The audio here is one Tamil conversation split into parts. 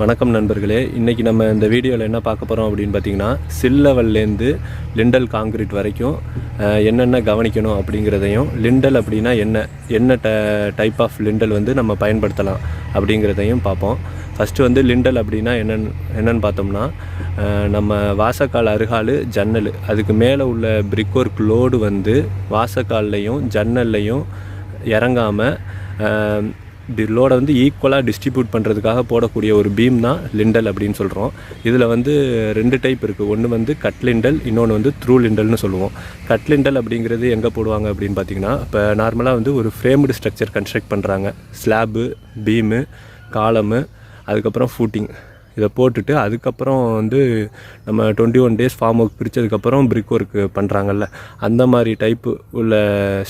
வணக்கம் நண்பர்களே. இன்றைக்கி நம்ம இந்த வீடியோவில் என்ன பார்க்க போகிறோம் அப்படின்னு பார்த்தீங்கன்னா சில் லெவல்லேருந்து லிண்டல் காங்கிரீட் வரைக்கும் என்னென்ன கவனிக்கணும் அப்படிங்கிறதையும் லிண்டல் அப்படின்னா என்ன என்ன ட டைப் ஆஃப் லிண்டல் வந்து நம்ம பயன்படுத்தலாம் அப்படிங்கிறதையும் பார்ப்போம். ஃபஸ்ட்டு வந்து லிண்டல் அப்படின்னா என்னென்னு என்னென்னு பார்த்தோம்னா நம்ம வாசக்கால் அருகால் ஜன்னல். அதுக்கு மேலே உள்ள பிரிக் ஒர்க் லோடு வந்து வாசக்கால்லையும் ஜன்னல்லையும் இறங்காமல் லோடை வந்து ஈக்குவலாக டிஸ்ட்ரிபியூட் பண்ணுறதுக்காக போடக்கூடிய ஒரு பீம் தான் லிண்டல் அப்படின்னு சொல்கிறோம் இதில் வந்து ரெண்டு டைப் இருக்குது ஒன்று வந்து கட் லிண்டல் இன்னொன்று வந்து த்ரூ லிண்டல்னு சொல்லுவோம். கட் லிண்டல் அப்படிங்கிறது எங்கே போடுவாங்க அப்படின்னு பார்த்தீங்கன்னா இப்போ நார்மலாக வந்து ஒரு ஃப்ரேம்டு ஸ்ட்ரக்சர் கன்ஸ்ட்ரக்ட் பண்ணுறாங்க ஸ்லாபு பீமு காலமு அதுக்கப்புறம் ஃபூட்டிங் இதை போட்டுட்டு அதுக்கப்புறம் வந்து நம்ம twenty one days form work பிரித்ததுக்கப்புறம் பிரிக் ஒர்க் பண்ணுறாங்கல்ல அந்த மாதிரி டைப்பு உள்ள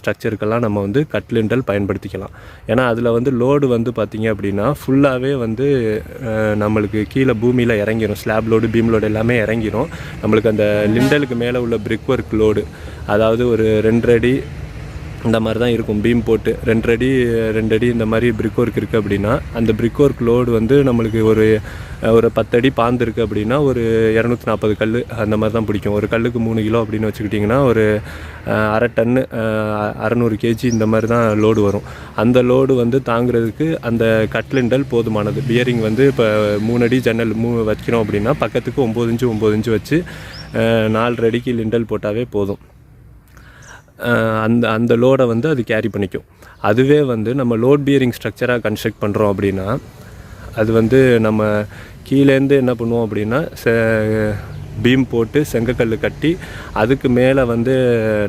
ஸ்ட்ரக்சருக்கெல்லாம் நம்ம வந்து கட்லிண்டல் பயன்படுத்திக்கலாம். ஏன்னா அதில் வந்து லோடு வந்து பார்த்திங்க அப்படின்னா ஃபுல்லாகவே வந்து நம்மளுக்கு கீழே பூமியில் இறங்கிடும் ஸ்லாப் லோடு பீம் லோடு எல்லாமே இறங்கிரும். நம்மளுக்கு அந்த லிண்டலுக்கு மேலே உள்ள பிரிக் ஒர்க் லோடு அதாவது ஒரு ரெண்டு அடி இந்த மாதிரி தான் இருக்கும். பீம் போட்டு ரெண்டு அடி ரெண்டு அடி இந்த மாதிரி பிரிக் ஒர்க் இருக்குது அப்படின்னா அந்த பிரிக் ஒர்க் லோடு வந்து நம்மளுக்கு ஒரு ஒரு பத்தடி பாந்து இருக்குது அப்படின்னா ஒரு இரநூத்தி நாற்பது கல் அந்த மாதிரி தான் பிடிக்கும். ஒரு கல்லுக்கு மூணு கிலோ அப்படின்னு வச்சுக்கிட்டிங்கன்னா ஒரு அரை டன்னு அறநூறு கேஜி இந்த மாதிரி தான் லோடு வரும். அந்த லோடு வந்து தாங்குறதுக்கு அந்த கட்லிண்டல் போதுமானது. பியரிங் வந்து இப்போ மூணு அடி ஜன்னல் மூ வைக்கிறோம் அப்படின்னா பக்கத்துக்கு ஒம்பது இன்ச்சு ஒம்பது இன்ச்சு வச்சு நாலரை அடிக்கு லிண்டல் போட்டாவே போதும். அந்த அந்த லோடை வந்து அது கேரி பண்ணிக்கும். அதுவே வந்து நம்ம லோட் பியரிங் ஸ்ட்ரக்சராக கன்ஸ்ட்ரக்ட் பண்ணுறோம் அப்படின்னா அது வந்து நம்ம கீழேருந்து என்ன பண்ணுவோம் அப்படின்னா பீம் போட்டு செங்கக்கல் கட்டி அதுக்கு மேலே வந்து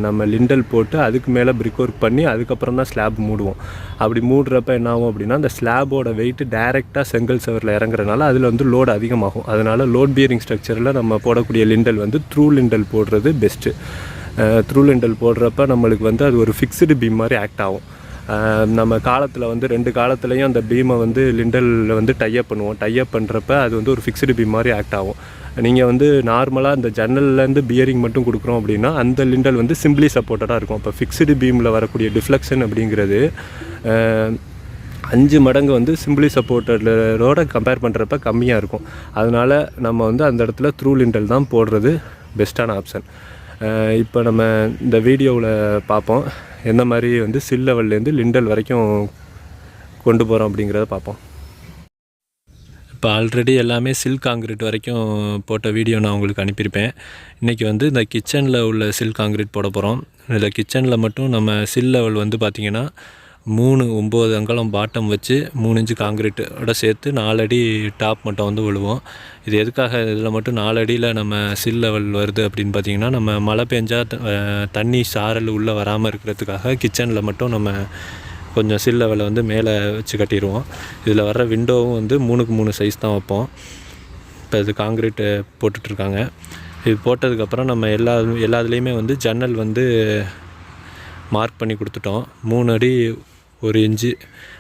நம்ம லிண்டல் போட்டு அதுக்கு மேலே பிரிக் ஒர்க் பண்ணி அதுக்கப்புறம் தான் ஸ்லாப் மூடுவோம். அப்படி மூடுறப்ப என்ன ஆகும் அப்படின்னா அந்த ஸ்லாபோட வெயிட் டைரெக்டாக செங்கல் சவரில் இறங்குறனால அதில் வந்து லோடு அதிகமாகும். அதனால் லோட் பியரிங் ஸ்ட்ரக்சரில் நம்ம போடக்கூடிய லிண்டல் வந்து த்ரூ லிண்டல் போடுறது பெஸ்ட்டு த்ரூ லிண்டல் போடுறப்ப நம்மளுக்கு வந்து அது ஒரு ஃபிக்ஸ்டு பீம் மாதிரி ஆக்ட் ஆகும். நம்ம காலத்தில் வந்து ரெண்டு காலத்துலேயும் அந்த பீமை வந்து லிண்டலில் வந்து டைப் பண்ணுவோம். டைப் பண்ணுறப்ப அது வந்து ஒரு ஃபிக்ஸ்டு பீம் மாதிரி ஆக்ட் ஆகும். நீங்கள் வந்து நார்மலாக அந்த ஜன்னல்லேருந்து பியரிங் மட்டும் கொடுக்குறோம் அப்படின்னா அந்த லிண்டல் வந்து சிம்பிளி சப்போர்ட்டடாக இருக்கும். இப்போ ஃபிக்ஸ்டு பீமில் வரக்கூடிய டிஃப்ளெக்ஷன் அப்படிங்கிறது அஞ்சு மடங்கு வந்து சிம்பிளி சப்போர்ட்டரோட கம்பேர் பண்ணுறப்ப கம்மியாக இருக்கும். அதனால் நம்ம வந்து அந்த இடத்துல த்ரூ லிண்டல் தான் போடுறது பெஸ்ட்டான ஆப்ஷன் இப்போ நம்ம இந்த வீடியோவில் பார்ப்போம். எந்த மாதிரி வந்து சில் லெவல்லேருந்து லிண்டல் வரைக்கும் கொண்டு போகிறோம் அப்படிங்கிறத பார்ப்போம். இப்போ ஆல்ரெடி எல்லாமே சில் காங்கிரீட் வரைக்கும் போட்ட வீடியோ நான் உங்களுக்கு அனுப்பியிருப்பேன். இன்றைக்கி வந்து இந்த கிச்சனில் உள்ள சில் காங்கிரீட் போட போகிறோம் இதில் கிச்சனில் மட்டும் நம்ம சில் லெவல் வந்து பார்த்திங்கன்னா மூணு ஒம்பது அங்கலம் பாட்டம் வச்சு மூணு இன்ச்சு காங்கிரீட்டோட சேர்த்து நாலடி டாப் மட்டும் வந்து விழுவோம். இது எதுக்காக? இதில் மட்டும் நாலடியில் நம்ம சில் லெவல் வருது அப்படின்னு பார்த்தீங்கன்னா நம்ம மழை பெஞ்சால் தண்ணி சாரல் உள்ளே வராமல் இருக்கிறதுக்காக கிச்சனில் மட்டும் நம்ம கொஞ்சம் சில் லெவலை வந்து மேலே வச்சு கட்டிடுவோம். இதில் வர்ற விண்டோவும் வந்து மூணுக்கு மூணு சைஸ் தான் வைப்போம். இப்போ இது காங்கிரீட்டு போட்டுட்ருக்காங்க இது போட்டதுக்கப்புறம் நம்ம எல்லா எல்லாத்துலேயுமே வந்து ஜன்னல் வந்து மார்க் பண்ணி கொடுத்துட்டோம். மூணு அடி ஒரு இன்ச்சு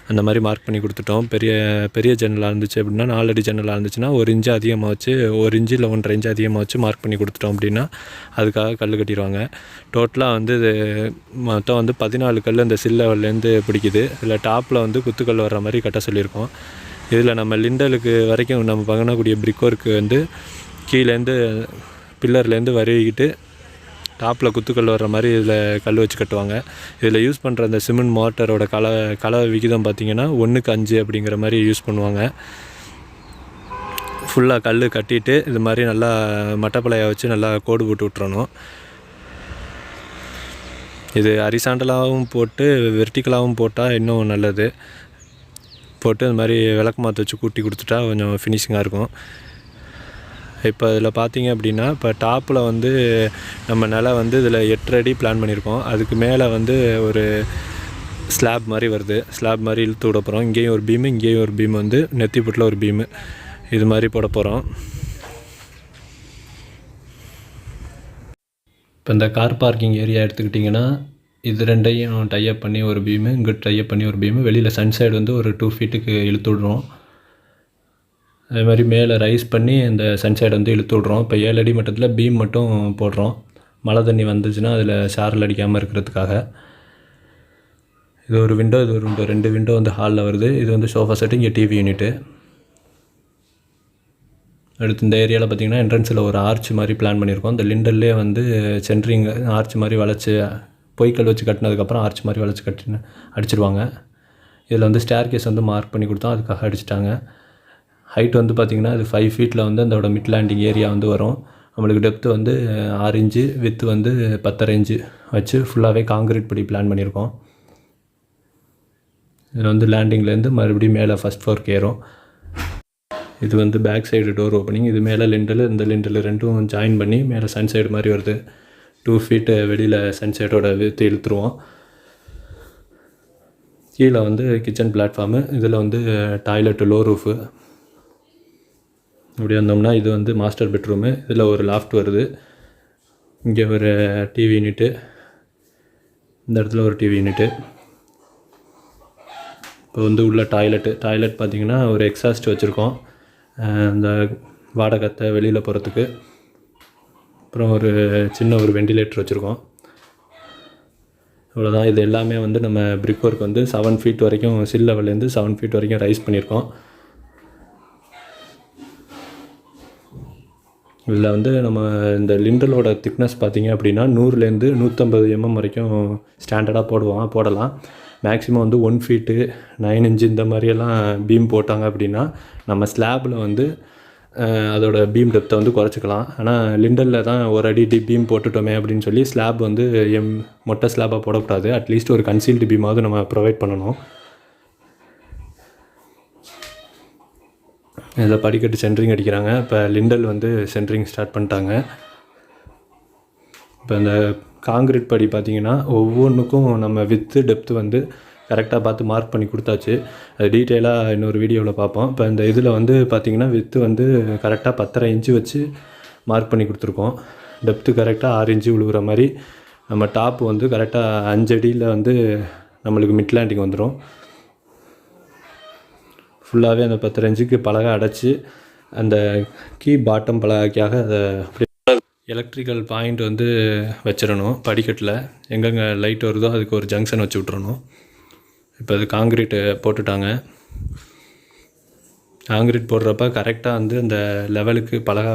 அந்த மாதிரி மார்க் பண்ணி கொடுத்துட்டோம். பெரிய பெரிய ஜன்னலாக இருந்துச்சு அப்படின்னா நாலடி ஜன்னலாக இருந்துச்சுன்னா ஒரு இன்ச்சு அதிகமாக வச்சு ஒரு இன்ச்சு இல்லை ஒன்றரை இன்ச்சு அதிகமாக வச்சு மார்க் பண்ணி கொடுத்துட்டோம் அப்படின்னா அதுக்காக கல் கட்டிடுவாங்க. டோட்டலாக வந்து இது மொத்தம் வந்து பதினாலு கல் இந்த சில் லெவல்லேருந்து பிடிக்குது. இதில் டாப்பில் வந்து குத்துக்கல் வர்ற மாதிரி கட்ட சொல்லியிருக்கோம். இதில் நம்ம லிண்டலுக்கு வரைக்கும் நம்ம பண்ணக்கூடிய பிரிக் ஒர்க்கு வந்து கீழேருந்து பில்லர்லேருந்து வரையிட்டு டாப்பில் குத்துக்கல் வர்ற மாதிரி இதில் கல் வச்சு கட்டுவாங்க. இதில் யூஸ் பண்ணுற அந்த சிமெண்ட் மோட்டரோட கல கலவை விகிதம் பார்த்திங்கன்னா ஒன்றுக்கு அஞ்சு அப்படிங்கிற மாதிரி யூஸ் பண்ணுவாங்க. ஃபுல்லாக கல் கட்டிட்டு இது மாதிரி நல்லா மட்டப்பலையை வச்சு நல்லா கோடு போட்டு விட்டுறணும். இது அரிசாண்டலாகவும் போட்டு வெர்டிக்கலாகவும் போட்டால் இன்னும் நல்லது. போட்டு இது மாதிரி விளக்கு மாற்ற வச்சு கூட்டி கொடுத்துட்டா கொஞ்சம் ஃபினிஷிங்காக இருக்கும். இப்போ இதில் பார்த்தீங்க அப்படின்னா இப்போ டாப்பில் வந்து நம்ம நிலை வந்து இதில் எட்டு அடி பிளான் பண்ணியிருக்கோம். அதுக்கு மேலே வந்து ஒரு ஸ்லாப் மாதிரி வருது. ஸ்லாப் மாதிரி இழுத்து விட போகிறோம் இங்கேயும் ஒரு பீமு இங்கேயும் ஒரு பீம் வந்து நெத்திப்புட்டில் ஒரு பீமு இது மாதிரி போட போகிறோம் இப்போ இந்த கார் பார்க்கிங் ஏரியா எடுத்துக்கிட்டிங்கன்னா இது ரெண்டையும் டைப் பண்ணி ஒரு பீமு இங்கே டைப் பண்ணி ஒரு பீமு வெளியில் சன் சைடு வந்து ஒரு டூ ஃபீட்டுக்கு இழுத்து விடுறோம். அதே மாதிரி மேலே ரைஸ் பண்ணி இந்த சன்சைடை வந்து இழுத்து விட்றோம். இப்போ ஏழு அடி மட்டத்தில் பீம் மட்டும் போடுறோம். மழை தண்ணி வந்துச்சுன்னா அதில் சாரல் அடிக்காமல் இருக்கிறதுக்காக. இது ஒரு விண்டோ இது ஒரு விண்டோ ரெண்டு விண்டோ வந்து ஹாலில் வருது. இது வந்து சோஃபா செட்டு இங்கே டிவி யூனிட்டு அடுத்து இந்த ஏரியாவில் பார்த்தீங்கன்னா என்ட்ரன்ஸில் ஒரு ஆர்ச் மாதிரி பிளான் பண்ணியிருக்கோம் இந்த லிண்டல்லே வந்து சென்ட்ரிங் ஆர்ச் மாதிரி வளைச்சி பொய்க்கல் வச்சு கட்டினதுக்கப்புறம் ஆர்ச் மாதிரி வளைச்சி கட்டின அடிச்சிருவாங்க. இதில் வந்து ஸ்டேர் கேஸ் வந்து மார்க் பண்ணி கொடுத்தோம். அதுக்காக அடிச்சிட்டாங்க. ஹைட் வந்து பார்த்திங்கன்னா அது ஃபைவ் ஃபீட்டில் வந்து அதோட மிட் லேண்டிங் ஏரியா வந்து வரும். நம்மளுக்கு டெப்த்து வந்து ஆறு இன்ச்சு வித்து வந்து பத்தரை இன்ச்சு வச்சு ஃபுல்லாகவே காங்கிரீட் படி பிளான் பண்ணியிருக்கோம். இதில் வந்து லேண்டிங்லேருந்து மறுபடியும் மேலே ஃபஸ்ட் ஃப்ளோருக்கு ஏறும். இது வந்து பேக் சைடு டோர் ஓப்பனிங் இது மேலே லிண்டல் இந்த லிண்டல் ரெண்டும் ஜாயின் பண்ணி மேலே சன் சைடு மாதிரி வருது. டூ ஃபீட்டு வெளியில் சன் சைடோட வித்து இழுத்துருவோம். கீழே வந்து கிச்சன் பிளாட்ஃபார்மு இதில் வந்து டாய்லெட்டு லோ ரூஃபு இப்படி வந்தோம்னா இது வந்து மாஸ்டர் பெட்ரூமு இதில் ஒரு லாஃப்ட் வருது. இங்கே ஒரு டிவி யூனிட்டு இந்த இடத்துல ஒரு டிவி யூனிட்டு இப்போ வந்து உள்ள டாய்லெட்டு டாய்லெட் பார்த்தீங்கன்னா ஒரு எக்ஸாஸ்ட் வச்சுருக்கோம். இந்த வாடகத்தை வெளியில் போகிறதுக்கு அப்புறம் ஒரு சின்ன ஒரு வெண்டிலேட்டர் வச்சுருக்கோம். இவ்வளோதான் இது எல்லாமே வந்து நம்ம பிரிக் ஒர்க் வந்து செவன் ஃபீட் வரைக்கும் சில் லெவல்லேருந்து செவன் ஃபீட் வரைக்கும் ரைஸ் பண்ணியிருக்கோம். இதில் வந்து நம்ம இந்த லிண்டலோட திக்னஸ் பார்த்தீங்க அப்படின்னா நூறுலேருந்து நூற்றம்பது எம்எம் வரைக்கும் ஸ்டாண்டர்டாக போடுவோம் போடலாம். மேக்ஸிமம் வந்து ஒன் ஃபீட்டு நைன் இன்ச்சு இந்த மாதிரியெல்லாம் பீம் போட்டாங்க அப்படின்னா நம்ம ஸ்லாப்பில் வந்து அதோட பீம் டெப்த்தை வந்து குறைச்சிக்கலாம். ஆனால் லிண்டலில் தான் ஒரு அடி டி பீம் போட்டுட்டோமே அப்படின்னு சொல்லி ஸ்லாப் வந்து எம் மொட்டை ஸ்லாப்பாக போடக்கூடாது. அட்லீஸ்ட் ஒரு கன்சீல்டு பீமாவது நம்ம ப்ரொவைட் பண்ணணும். இதில் படிக்கட்டு சென்ட்ரிங் அடிக்கிறாங்க. இப்போ லிண்டல் வந்து சென்ட்ரிங் ஸ்டார்ட் பண்ணிட்டாங்க. இப்போ இந்த காங்கிரீட் படி பார்த்தீங்கன்னா ஒவ்வொன்றுக்கும் நம்ம வித்து டெப்த்து வந்து கரெக்டாக பார்த்து மார்க் பண்ணி கொடுத்தாச்சு. அது டீட்டெயிலாக இன்னொரு வீடியோவில் பார்ப்போம். இப்போ இந்த இதில் வந்து பார்த்திங்கன்னா வித்து வந்து கரெக்டாக பத்தரை இன்ச்சு வச்சு மார்க் பண்ணி கொடுத்துருக்கோம். டெப்த்து கரெக்டாக ஆறு இன்ச்சு விழுகிற மாதிரி. நம்ம டாப் வந்து கரெக்டாக அஞ்சடியில் வந்து நம்மளுக்கு மிட் லேண்டிங் வந்துடும் ஃபுல்லாகவே அந்த பத்து இன்ச்சுக்கு பலகை அடைச்சி அந்த கீ பாட்டம் பலகைக்காக அதை எலக்ட்ரிக்கல் பாயிண்ட் வந்து வச்சிடணும் படிக்கட்டில். எங்கெங்கே லைட் வருதோ அதுக்கு ஒரு ஜங்ஷன் வச்சு விட்றணும் இப்போ அது காங்கிரீட்டு போட்டுட்டாங்க. காங்கிரீட் போடுறப்ப கரெக்டாக வந்து அந்த லெவலுக்கு பலகை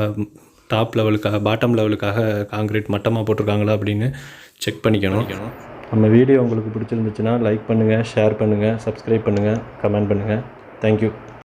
டாப் லெவலுக்காக பாட்டம் லெவலுக்காக காங்கிரீட் மட்டமாக போட்டிருக்காங்களா அப்படின்னு செக் பண்ணிக்கணும். நம்ம வீடியோ உங்களுக்கு பிடிச்சிருந்துச்சுன்னா லைக் பண்ணுங்கள் ஷேர் பண்ணுங்கள் சப்ஸ்கிரைப் பண்ணுங்கள் கமெண்ட் பண்ணுங்கள் Thank you.